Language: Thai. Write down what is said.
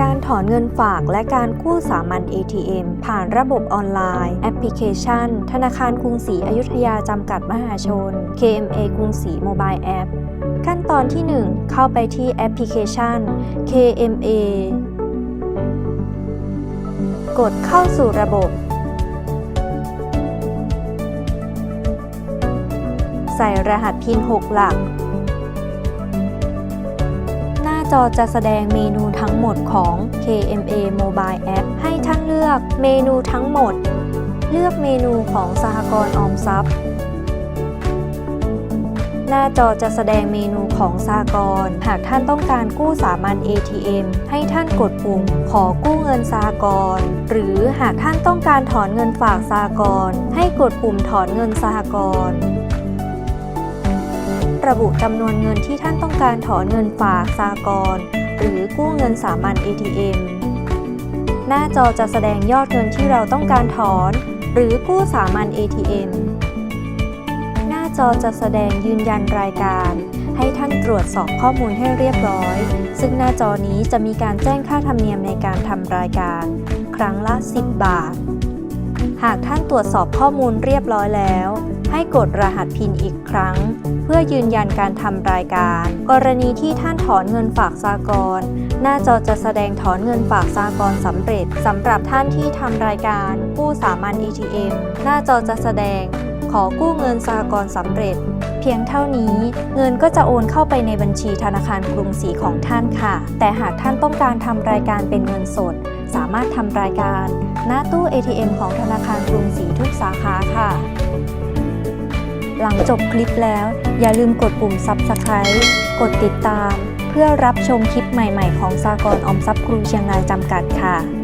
การถอนเงินฝากและการกู้สามัญ ATM ผ่านระบบออนไลน์ แอปพลิเคชัน ธนาคารกรุงศรีอยุธยาจำกัดมหาชน KMA กรุงศรีโมบายแอปขั้นตอนที่ 1 เข้าไปที่แอปพลิเคชัน KMA กดเข้าสู่ระบบ ใส่รหัสพิน6หลัก จอจะแสดงเมนูทั้งหมดของ KMA Mobile App ให้ท่านเลือกเมนูทั้งหมด เลือกเมนูของสหกรณ์ออมทรัพย์ หน้าจอจะแสดงเมนูของสหกรณ์หากท่านต้องการกู้สามัญ ATM ให้ท่านกดปุ่ม ขอกู้เงินสหกรณ์หรือหากท่านต้องการถอนเงินฝากสหกรณ์ให้กดปุ่มถอนเงินสหกรณ์ ระบุจำนวนเงินที่ท่านต้องการถอนเงินฝากสหกรหรือกู้เงินสามัญ ATM หน้าจอจะแสดงยอดเงินที่เราต้องการถอน หรือกู้สามัญ ATM หน้าจอจะแสดงยืนยันรายการ ให้ท่านตรวจสอบข้อมูลให้เรียบร้อย ซึ่งหน้าจอนี้จะมีการแจ้งค่าธรรมเนียมในการทำรายการ ครั้งละ 10 บาท หากท่านตรวจสอบข้อมูลเรียบร้อยแล้ว ให้กดรหัสพินอีกครั้ง ยืนยันการทำรายการ กรณีที่ท่านถอนเงินฝากสากลหน้าจอจะแสดงถอนเงินฝากสากลสำเร็จสำหรับท่านที่ทำรายการกู้สามัญ ATM หน้าจอจะแสดง ขอกู้เงินสากลสำเร็จ เพียงเท่านี้เงินก็จะโอนเข้าไปในบัญชีธนาคารกรุงศรีของท่านค่ะ แต่หากท่านต้องการทำรายการเป็นเงินสด สามารถทำรายการ หน้าตู้ ATM ของธนาคารกรุงศรีทุกสาขาค่ะ หลังจบคลิปแล้ว อย่าลืมกดปุ่ม Subscribe กดติดตาม เพื่อรับชมคลิปใหม่ๆ ของสากลออมทรัพย์ครูเชียงรายจำกัดค่ะ